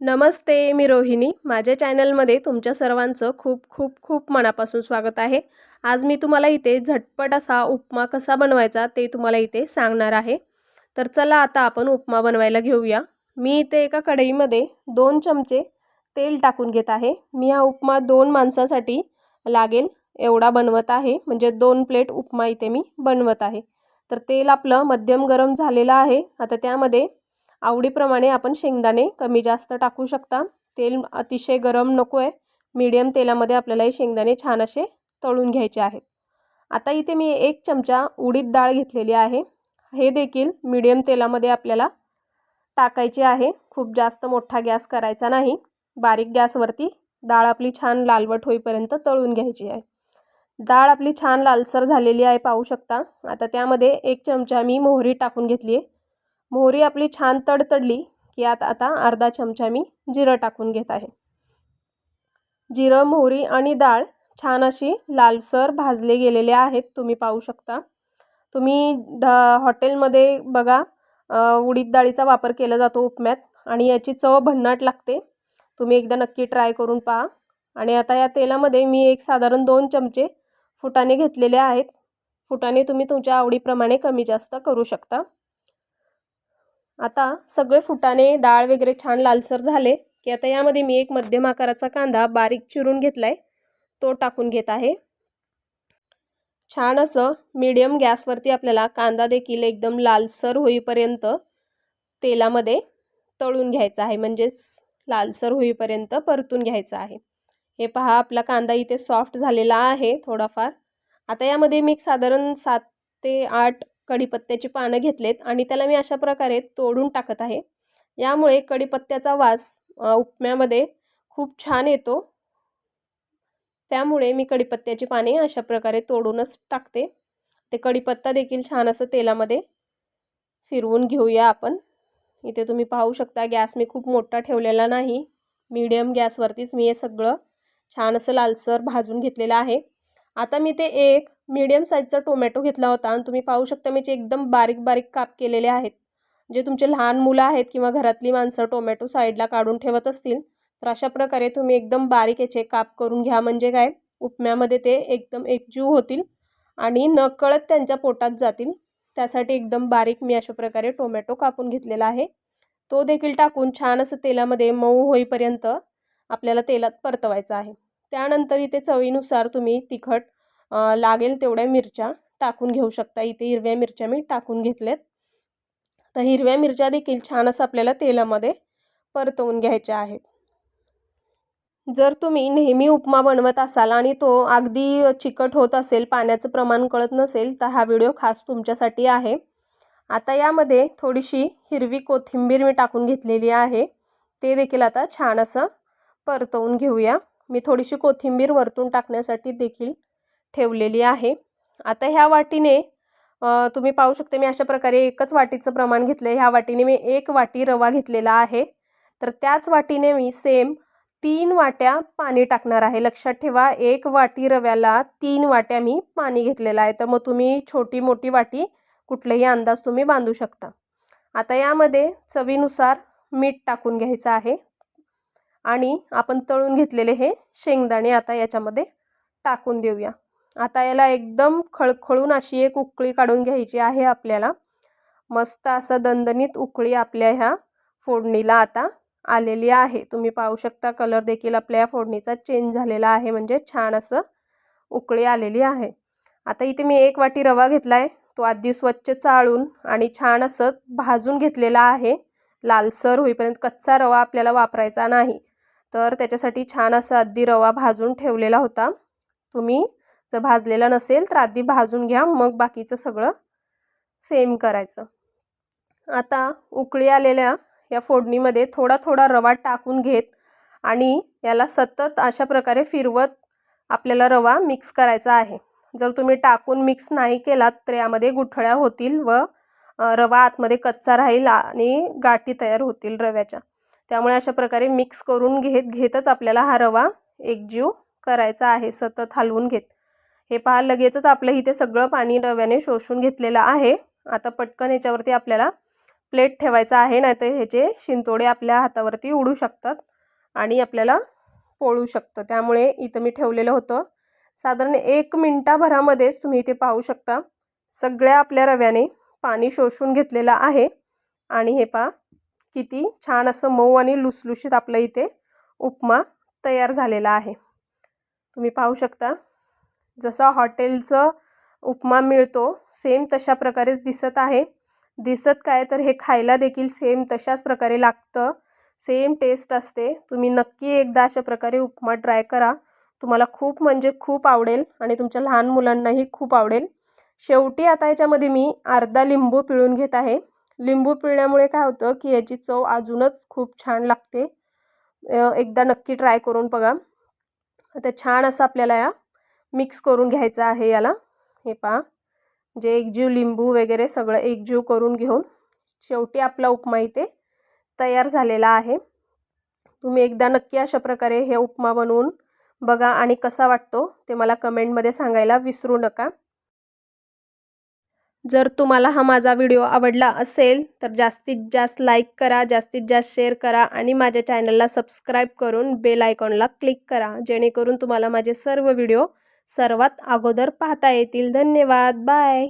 नमस्ते मी रोहिणी. माझ्या चॅनलमध्ये तुमच्या सर्वांचं खूप खूप खूप मनापासून स्वागत आहे. आज मी तुम्हाला इथे झटपट असा उपमा कसा बनवायचा ते तुम्हाला इथे सांगणार आहे. तर चला आता आपण उपमा बनवायला घेऊया. मी इथे एका कढईमध्ये दोन चमचे तेल टाकून घेत आहे. मी हा उपमा दोन माणसासाठी लागेल एवढा बनवत आहे. म्हणजे दोन प्लेट उपमा इथे मी बनवत आहे. तर तेल आपलं मध्यम गरम झालेलं आहे. आता त्यामध्ये आवडीप्रमाणे आपण शेंगदाणे कमी जास्त टाकू शकता. तेल अतिशय गरम नको आहे मीडियम तेलामध्ये आपल्याला हे शेंगदाणे छान असे तळून घ्यायचे आहेत. आता इथे मी एक चमचा उडीद डाळ घेतलेली आहे. हे देखील मीडियम तेलामध्ये आपल्याला टाकायचे आहे. खूप जास्त मोठा गॅस करायचा नाही. बारीक गॅसवरती डाळ आपली छान लालवट होईपर्यंत तळून घ्यायची आहे. डाळ आपली छान लालसर झालेली आहे पाहू शकता. आता त्यामध्ये एक चमचा मी मोहरी टाकून घेतली आहे. मोहरी आपली छान तडतडली की यात आता अर्धा चमचा मी जिरं टाकून घेत आहे. जिरं मोहरी आणि डाळ छान अशी लालसर भाजले गेलेले आहेत. तुम्ही पाहू शकता. तुम्ही ढ हॉटेलमध्ये बघा उडीद डाळीचा वापर केला जातो उपम्यात आणि याची चव भन्नाट लागते. तुम्ही एकदा नक्की ट्राय करून पहा. आणि आता या तेलामध्ये मी एक साधारण दोन चमचे फुटाणे घेतलेले आहेत. फुटाणे तुम्ही तुमच्या आवडीप्रमाणे कमी जास्त करू शकता. आता सगळे फुटाणे डाळ वगैरे छान लालसर झाले की आता यामध्ये मी एक मध्यम आकाराचा कांदा बारीक चिरून घेतला आहे तो टाकून घेत आहे. छान असं मीडियम गॅसवरती आपल्याला कांदा देखील एकदम लालसर होईपर्यंत तेलामध्ये तळून घ्यायचा आहे. म्हणजेच लालसर होईपर्यंत परतून घ्यायचा आहे. हे पहा आपला कांदा इथे सॉफ्ट झालेला आहे थोडाफार. आता यामध्ये मी साधारण सात ते आठ कढीपत्त्याची पानं घेतलेत आणि त्याला मी अशा प्रकारे तोडून टाकत आहे. यामुळे कढीपत्त्याचा वास उपम्यामध्ये खूप छान येतो. त्यामुळे मी कढीपत्त्याची पाने अशा प्रकारे तोडूनच टाकते. ते कढीपत्ता देखील छान असं तेलामध्ये फिरवून घेऊया आपण. इथे तुम्ही पाहू शकता गॅस मी खूप मोठा ठेवलेला नाही. मीडियम गॅसवरतीच मी हे सगळं छान असं लालसर भाजून घेतलेलं आहे. आता मी ते एक मीडियम साईजचा टोमॅटो घेतला होता आणि तुम्ही पाहू शकता मी जे एकदम बारीक बारीक काप केलेले आहेत. जे तुमचे लहान मुलं आहेत किंवा घरातली माणसं टोमॅटो साईडला काढून ठेवत असतील तर अशा प्रकारे तुम्ही एकदम बारीक याचे काप करून घ्या. म्हणजे काय? उपम्यामध्ये ते एकदम एकजीव होतील आणि नकळत त्यांच्या पोटात जातील. त्यासाठी एकदम बारीक मी अशा प्रकारे टोमॅटो कापून घेतलेला आहे. तो देखील टाकून छान असं तेलामध्ये मऊ होईपर्यंत आपल्याला तेलात परतवायचं आहे. त्यानंतर इथे चवीनुसार तुम्ही तिखट लागेल तेवढ्या मिरच्या टाकून घेऊ शकता. इथे हिरव्या मिरच्या मी टाकून घेतल्यात. तर हिरव्या मिरच्या देखील छान असं आपल्याला तेलामध्ये परतवून घ्यायच्या आहेत. जर तुम्ही नेहमी उपमा बनवत असाल आणि तो अगदी चिकट होत असेल पाण्याचं प्रमाण कळत नसेल तर हा व्हिडिओ खास तुमच्यासाठी आहे. आता यामध्ये थोडीशी हिरवी कोथिंबीर मी टाकून घेतलेली आहे. ते देखील आता छान असं परतवून घेऊया. मी थोडीशी कोथिंबीर वरतून टाकण्यासाठी देखील ठेवलेली आहे. आता ह्या वाटीने तुम्ही पाहू शकते मी अशा प्रकारे एकच वाटीचं प्रमाण घेतलं आहे ह्या वाटीने मी एक वाटी रवा घेतलेला आहे. तर त्याच वाटीने मी सेम तीन वाट्या पाणी टाकणार आहे. लक्षात ठेवा एक वाटी रव्याला तीन वाट्या मी पाणी घेतलेलं आहे. तर मग तुम्ही छोटी मोठी वाटी कुठलेही अंदाज तुम्ही बांधू शकता. आता यामध्ये चवीनुसार मीठ टाकून घ्यायचं आहे. आणि आपण तळून घेतलेले हे शेंगदाणे आता याच्यामध्ये टाकून देऊया. आता याला एकदम खळखळून अशी एक उकळी काढून घ्यायची आहे आपल्याला. मस्त असं दणदणीत उकळी आपल्या ह्या फोडणीला आता आलेली आहे. तुम्ही पाहू शकता कलर देखील आपल्या या फोडणीचा चेंज झालेला आहे. म्हणजे छान असं उकळी आलेली आहे. आता इथे मी एक वाटी रवा घेतला आहे तो आधी स्वच्छ चाळून आणि छान असं भाजून घेतलेला आहे. लालसर होईपर्यंत कच्चा रवा आपल्याला वापरायचा नाही. तर त्याच्यासाठी छान असं अगदी रवा भाजून ठेवलेला होता. तुम्ही जर भाजलेला नसेल तर आधी भाजून घ्या मग बाकीचं सगळं सेम करायचं. आता उकळी आलेल्या या फोडणीमध्ये थोडा थोडा रवा टाकून घेत आणि याला सतत अशा प्रकारे फिरवत आपल्याला रवा मिक्स करायचा आहे. जर तुम्ही टाकून मिक्स नाही केलात तर यामध्ये गुठळ्या होतील व रवा आतमध्ये कच्चा राहील आणि गाठी तयार होतील रव्याच्या. त्यामुळे अशा प्रकारे मिक्स करून घेत घेतच आपल्याला हा रवा एकजीव करायचा आहे सतत हलवून घेत. हे पहा लगेचच आपलं इथे सगळं पाणी रव्याने शोषून घेतलेलं आहे. आता पटकन याच्यावरती आपल्याला प्लेट ठेवायचा आहे नाही तर ह्याचे शिंतोडे आपल्या हातावरती उडू शकतात आणि आपल्याला पोळू शकतं. त्यामुळे इथं मी ठेवलेलं होतं. साधारण एक मिनटाभरामध्येच तुम्ही इथे पाहू शकता. सगळ्या आपल्या रव्याने पाणी शोषून घेतलेलं आहे. आणि हे पा किती छान असं मऊ आणि लुसलुशीत आपलं इथे उपमा तयार झालेला आहे. तुम्ही पाहू शकता. जसा हॉटेलचं उपमा मिळतो सेम तशा प्रकारेच दिसत आहे. दिसत काय तर हे खायला देखील सेम तशाच प्रकारे लागतं. सेम टेस्ट असते. तुम्ही नक्की एकदा अशा प्रकारे उपमा ट्राय करा. तुम्हाला खूप म्हणजे खूप आवडेल आणि तुमच्या लहान मुलांनाही खूप आवडेल. शेवटी आता याच्यामध्ये मी अर्धा लिंबू पिळून घेत आहे. लिंबू पिळल्यामुळे काय होतं की याची चव अजूनच खूप छान लागते. एकदा नक्की ट्राय करून बघा. आता छान असं आपल्याला या मिक्स करून घ्यायचं आहे याला. हे पहा. जे एकजीव लिंबू वगैरे सगळं एकजीव करून घेऊन शेवटी आपला उपमा इथे तयार झालेला आहे. तुम्ही एकदा नक्की अशा प्रकारे हे उपमा बनवून बघा आणि कसा वाटतो ते मला कमेंटमध्ये सांगायला विसरू नका. जर तुम्हाला हा माझा व्हिडिओ आवडला असेल तर जास्तीत जास्त लाईक करा जास्तीत जास्त शेअर करा आणि माझ्या चॅनलला सबस्क्राईब करून बेल आयकॉनला क्लिक करा जेणेकरून तुम्हाला माझे सर्व व्हिडिओ सर्वात अगोदर पाहता येतील. धन्यवाद. बाय.